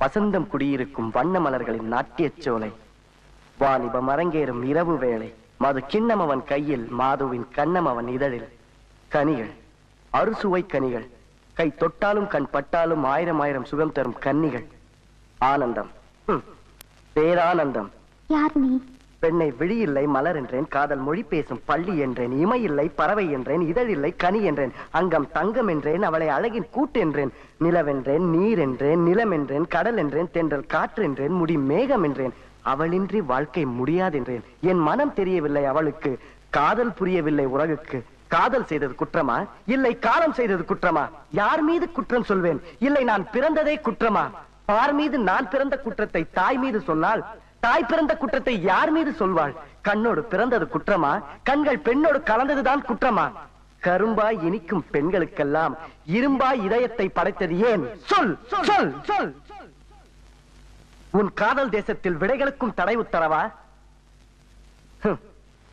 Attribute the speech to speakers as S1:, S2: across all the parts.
S1: வசந்தம் குடியிருக்கும் வண்ண மலர்களின் நாட்டியச் சோலை. வாலிபம் அரங்கேறும் இரவு வேளை. மது கிண்ணமவன் கையில் மாதுவின் கண்ணமவன் இதழில். கனிகள் அறுசுவை கனிகள். கை தொட்டாலும் கண் பட்டாலும் ஆயிரம் ஆயிரம் சுகம் தரும் கன்னிகள். ஆனந்தம். பேரானந்தம்.
S2: யார் நீ?
S1: பெண்ணை விழியில்லை மலர் என்றேன் காதல் மொழி பேசும் பள்ளி என்றேன் இமையில்லை பறவை என்றேன் இதழில்லை கனி என்றேன் அங்கம் தங்கம் என்றேன் அவளை அழகின் கூட்டு என்றேன் நிலவென்றேன் நீர் என்றேன் நிலம் என்றேன் கடல் என்றேன் தென்றல் காற்று என்றேன் முடி மேகம் என்றேன் அவளின்றி வாழ்க்கை முடியாதென்றேன் என் மனம் தெரியவில்லை அவளுக்கு காதல் புரியவில்லை உலகுக்கு காதல் செய்தது குற்றமா? இல்லை காலம் செய்தது குற்றமா? யார் மீது குற்றம் சொல்வேன்? இல்லை நான் பிறந்ததே குற்றமா? பார் மீது நான் பிறந்த குற்றத்தை தாய் மீது சொன்னால் தாய் பிறந்த குற்றத்தை யார் மீது சொல்வாள்? கண்ணோடு பிறந்தது குற்றமா? கண்கள் பெண்ணோடு கலந்ததுதான் குற்றமா? கரும்பாய் இனிக்கும் பெண்களுக்கெல்லாம் இரும்பாய் இதயத்தை படைத்தது ஏன்? சொல் சொல் சொல். உன் காதல் தேசத்தில் விடைகளுக்கும் தடை உத்தரவா?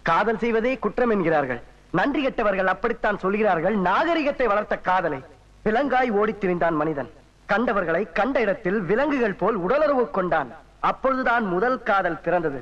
S1: காதல் செய்வதே குற்றம் என்கிறார்கள். நன்றி கெட்டவர்கள் அப்படித்தான் சொல்கிறார்கள். நாகரிகத்தை வளர்த்த காதலை. விலங்காய் ஓடித் திரிந்தான் மனிதன். கண்டவர்களை கண்ட இடத்தில் விலங்குகள் போல் உடலுறவு கொண்டான். அப்பொழுதுதான் முதல் காதல் பிறந்தது.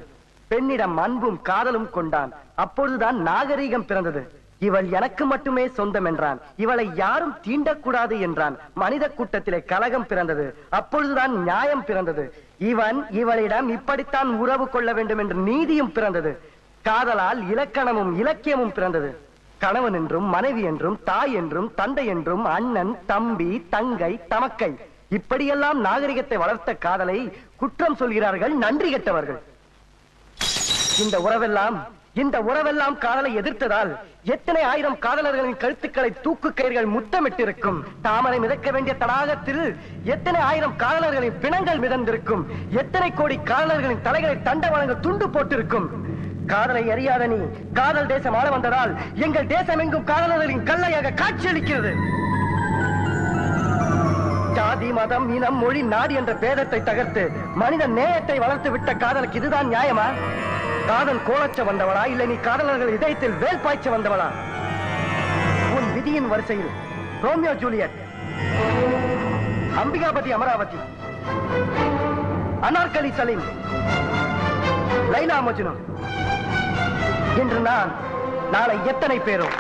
S1: பெண்ணிடம் அன்பும் காதலும் கொண்டான். அப்பொழுதுதான் நாகரிகம் பிறந்தது. இவள் எனக்கு மட்டுமே சொந்தம் என்றான். இவளை யாரும் தீண்டக்கூடாது என்றான். மனித கூட்டத்திலே கலகம் பிறந்தது. அப்பொழுதுதான் நியாயம் பிறந்தது. இவன் இவளிடம் இப்படித்தான் உறவு கொள்ள வேண்டும் என்ற நீதியும் பிறந்தது. காதலால் இலக்கணமும் இலக்கியமும் பிறந்தது. கணவன் என்றும் மனைவி என்றும் தாய் என்றும் தந்தை என்றும் அண்ணன் தம்பி தங்கை தமக்கை. இப்படியெல்லாம் நாகரிகத்தை வளர்த்த காதலை குற்றம் சொல்கிறார்கள் நன்றி கெட்டவர்கள். இந்த உறவெல்லாம் இந்த உறவெல்லாம் காதலை எதிர்த்ததால் எத்தனை ஆயிரம் காதலர்களின் கழுத்துக்களை தூக்கு கயிர்கள் முத்தமிட்டிருக்கும். தாமரை மிதக்க வேண்டிய தடாகத்தில் எத்தனை ஆயிரம் காதலர்களின் பிணங்கள் மிதந்திருக்கும். எத்தனை கோடி காதலர்களின் தலைகளை தண்டவாளங்கள் துண்டு போட்டிருக்கும். காதலை அறியாத நீ காதல் தேசம் ஆள வந்ததால் எங்கள் தேசம் எங்கும் காதலர்களின் கல்லையாக காட்சியளிக்கிறது. மதம் இனம் மொழி நாடு என்ற பேதத்தை தகர்த்து மனித நேயத்தை வளர்த்து விட்ட காதலுக்கு இதுதான் நியாயமா? காதல் கோலச்ச வந்தவளா இல்லை நீ காதலர்கள் இதயத்தில் வேல் பாய்ச்ச வந்தவளா? உன் விதியின் வரிசையில் ரோமியோ ஜூலியட் அம்பிகாபதி அமராவதி அனார்கலி சலீம் லைலா மஜ்னு. இன்று நான் நாளை எத்தனை பேரும்